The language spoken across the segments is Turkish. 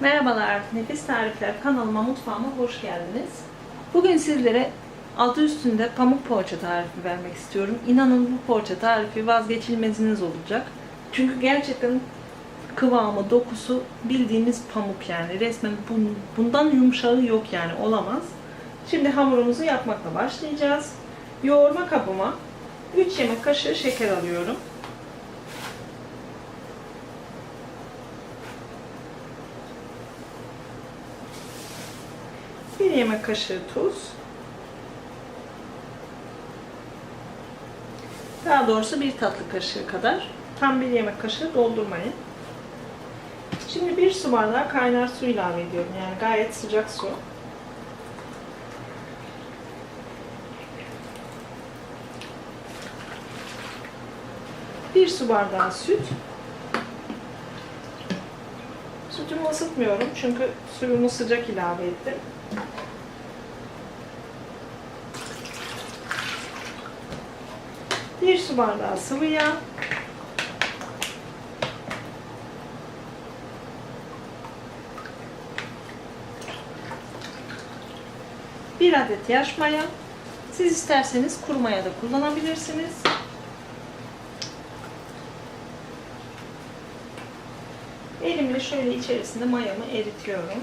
Merhabalar, Nefis Tarifler kanalıma, mutfağıma hoş geldiniz. Bugün sizlere adı üstünde pamuk poğaça tarifi vermek istiyorum. İnanın bu poğaça tarifi vazgeçilmeziniz olacak. Çünkü gerçekten kıvamı, dokusu bildiğimiz pamuk yani. Resmen bun- bundan yumuşağı yok yani olamaz. Şimdi hamurumuzu yapmakla başlayacağız. Yoğurma kabıma 3 yemek kaşığı şeker alıyorum. 1 yemek kaşığı tuz. Daha doğrusu bir tatlı kaşığı kadar. Tam bir yemek kaşığı doldurmayın. Şimdi bir su bardağı kaynar su ilave ediyorum. Yani gayet sıcak su. Bir su bardağı süt. Sütümü ısıtmıyorum çünkü suyumu sıcak ilave ettim. Bir su bardağı sıvı yağ. Bir adet yaş maya. Siz isterseniz kuru maya da kullanabilirsiniz. Elimle şöyle içerisinde mayamı eritiyorum.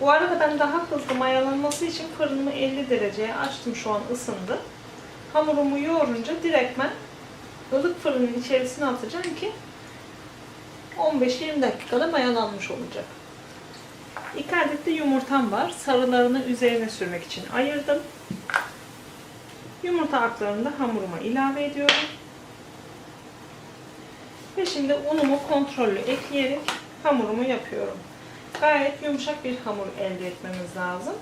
Bu arada ben daha hızlı mayalanması için fırınımı 50 dereceye açtım şu an ısındı. Hamurumu yoğurunca direktmen ılık fırının içerisine atacağım ki 15-20 dakikada mayalanmış olacak. İki adet de yumurtam var. Sarılarını üzerine sürmek için ayırdım. Yumurta aklarını da hamuruma ilave ediyorum. Ve şimdi unumu kontrollü ekleyerek hamurumu yapıyorum. Gayet yumuşak bir hamur elde etmemiz lazım.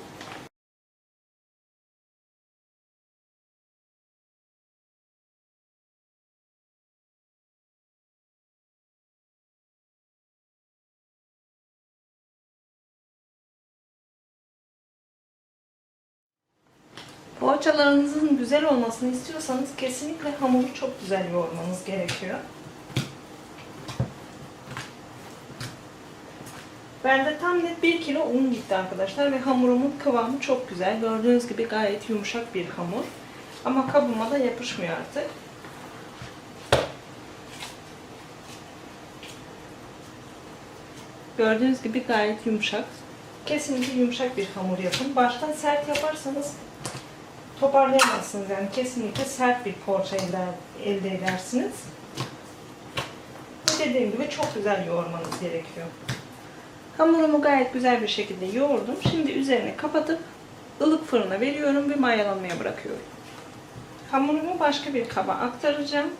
Poğaçalarınızın güzel olmasını istiyorsanız kesinlikle hamuru çok güzel yoğurmanız gerekiyor. Bende tam net 1 kilo un gitti arkadaşlar ve hamurumun kıvamı çok güzel. Gördüğünüz gibi gayet yumuşak bir hamur. Ama kabıma da yapışmıyor artık. Gördüğünüz gibi gayet yumuşak. Kesinlikle yumuşak bir hamur yapın. Baştan sert yaparsanız toparlayamazsınız. Yani kesinlikle sert bir poğaça elde, edersiniz. Dediğim gibi çok güzel yoğurmanız gerekiyor. Hamurumu gayet güzel bir şekilde yoğurdum. Şimdi üzerine kapatıp ılık fırına veriyorum ve mayalanmaya bırakıyorum. Hamurumu başka bir kaba aktaracağım.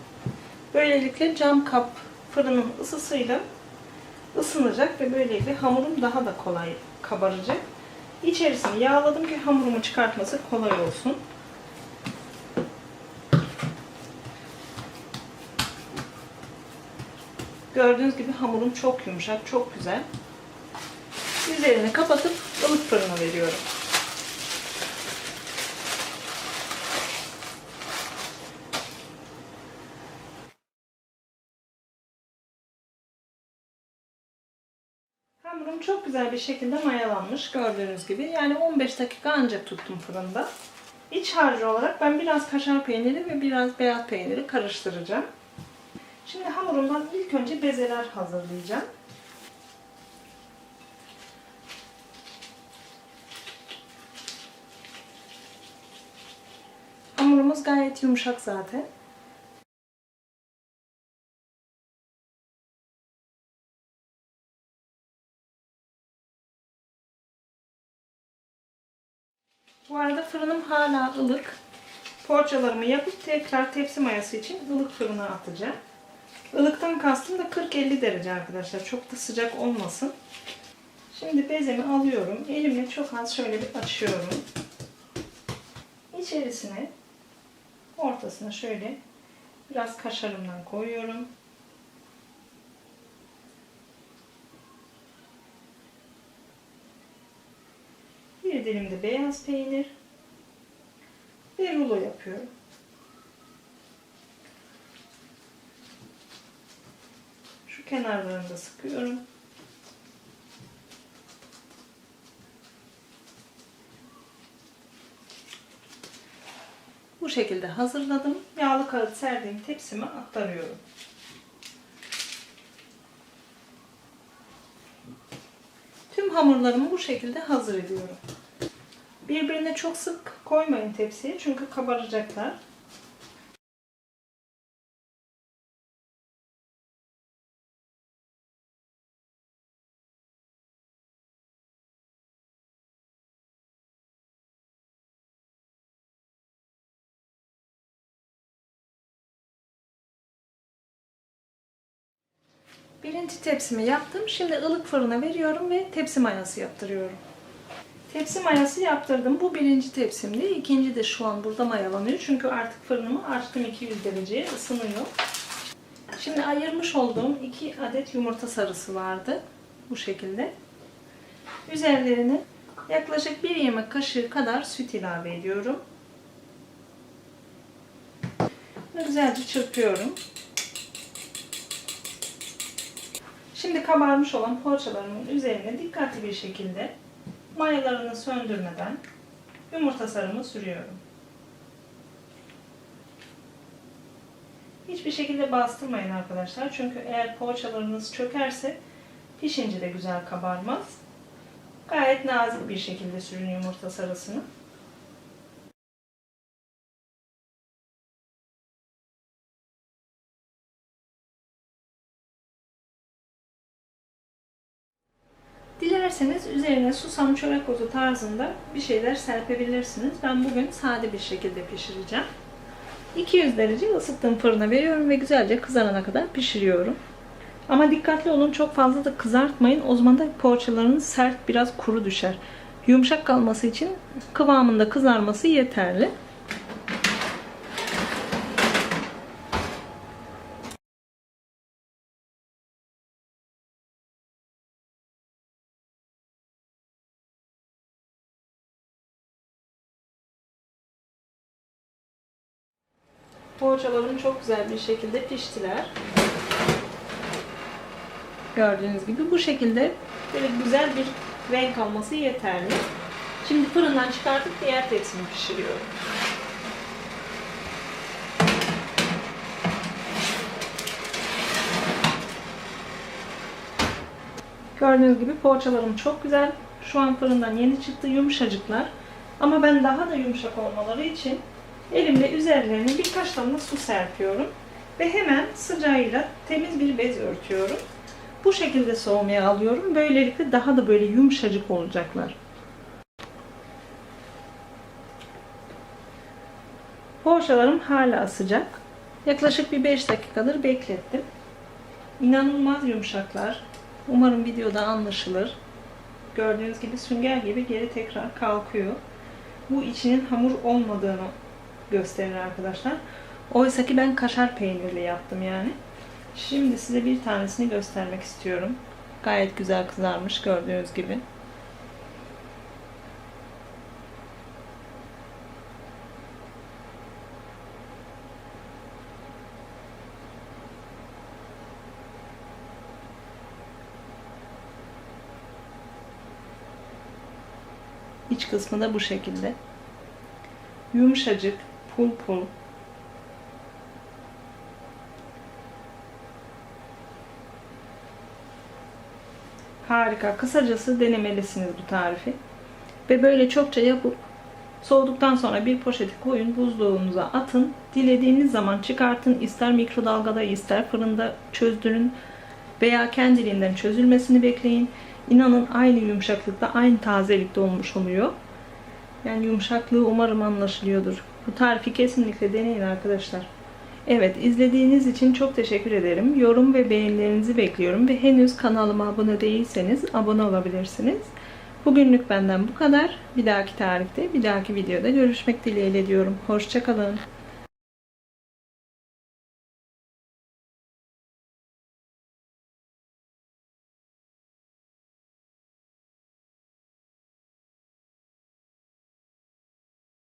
Böylelikle cam kap fırının ısısıyla ısınacak ve böylelikle hamurum daha da kolay kabaracak. İçerisini yağladım ki hamurumu çıkartması kolay olsun. Gördüğünüz gibi hamurum çok yumuşak, çok güzel. Üzerini kapatıp ılık fırına veriyorum. Hamurum çok güzel bir şekilde mayalanmış gördüğünüz gibi. Yani 15 dakika ancak tuttum fırında. İç harcı olarak ben biraz kaşar peyniri ve biraz beyaz peyniri karıştıracağım. Şimdi hamurumdan ilk önce bezeler hazırlayacağım. Hamurumuz gayet yumuşak zaten. Bu arada fırınım hala ılık. Poğaçalarımı yapıp tekrar tepsi mayası için ılık fırına atacağım. Ilıktan kastım da 40-50 derece arkadaşlar. Çok da sıcak olmasın. Şimdi bezemi alıyorum. Elimle çok az şöyle bir açıyorum. İçerisine Ortasına şöyle biraz kaşarımdan koyuyorum. Bir dilim de beyaz peynir ve rulo yapıyorum. Şu kenarlarını da sıkıyorum. Bu şekilde hazırladım. Yağlı kağıt serdiğim tepsime aktarıyorum. Tüm hamurlarımı bu şekilde hazır ediyorum. Birbirine çok sık koymayın tepsiye çünkü kabaracaklar. Birinci tepsimi yaptım. Şimdi ılık fırına veriyorum ve tepsi mayası yaptırıyorum. Tepsi mayası yaptırdım. Bu birinci tepsimdi. İkinci de şu an burada mayalanıyor. Çünkü artık fırınımı açtım 200 dereceye ısınıyor. Şimdi ayırmış olduğum iki adet yumurta sarısı vardı. Bu şekilde. Üzerlerine yaklaşık bir yemek kaşığı kadar süt ilave ediyorum. Güzelce çırpıyorum. Şimdi kabarmış olan poğaçalarımın üzerine dikkatli bir şekilde mayalarını söndürmeden yumurta sarımı sürüyorum. Hiçbir şekilde bastırmayın arkadaşlar. Çünkü eğer poğaçalarınız çökerse pişince de güzel kabarmaz. Gayet nazik bir şekilde sürün yumurta sarısını. Dilerseniz üzerine susam çörek otu tarzında bir şeyler serpebilirsiniz. Ben bugün sade bir şekilde pişireceğim. 200 derece ısıttığım fırına veriyorum ve güzelce kızarana kadar pişiriyorum. Ama dikkatli olun çok fazla da kızartmayın. O zaman da poğaçalarınız sert biraz kuru düşer. Yumuşak kalması için kıvamında kızarması yeterli. Poğaçalarım çok güzel bir şekilde piştiler. Gördüğünüz gibi bu şekilde böyle güzel bir renk alması yeterli. Şimdi fırından çıkartıp diğer tepsimi pişiriyorum. Gördüğünüz gibi poğaçalarım çok güzel. Şu an fırından yeni çıktı yumuşacıklar. Ama ben daha da yumuşak olmaları için elimle üzerlerine birkaç damla su serpiyorum. Ve hemen sıcağıyla temiz bir bez örtüyorum. Bu şekilde soğumaya alıyorum. Böylelikle daha da böyle yumuşacık olacaklar. Poğaçalarım hala sıcak. Yaklaşık bir 5 dakikadır beklettim. İnanılmaz yumuşaklar. Umarım videoda anlaşılır. Gördüğünüz gibi sünger gibi geri tekrar kalkıyor. Bu içinin hamur olmadığını gösterir arkadaşlar. Oysa ki ben kaşar peynirli yaptım yani. Şimdi size bir tanesini göstermek istiyorum. Gayet güzel kızarmış gördüğünüz gibi. İç kısmı da bu şekilde. Yumuşacık, pul pul. Harika. Kısacası denemelisiniz bu tarifi. Ve böyle çokça yapıp soğuduktan sonra bir poşete koyun, buzluğunuza atın. Dilediğiniz zaman çıkartın. İster mikrodalgada, ister fırında çözdürün veya kendiliğinden çözülmesini bekleyin. İnanın aynı yumuşaklıkta, aynı tazelikte olmuş oluyor. Yani yumuşaklığı umarım anlaşılıyordur. Bu tarifi kesinlikle deneyin arkadaşlar. Evet izlediğiniz için çok teşekkür ederim. Yorum ve beğenilerinizi bekliyorum ve henüz kanalıma abone değilseniz abone olabilirsiniz. Bugünlük benden bu kadar. Bir dahaki tarifte, bir dahaki videoda görüşmek dileğiyle diyorum. Hoşçakalın.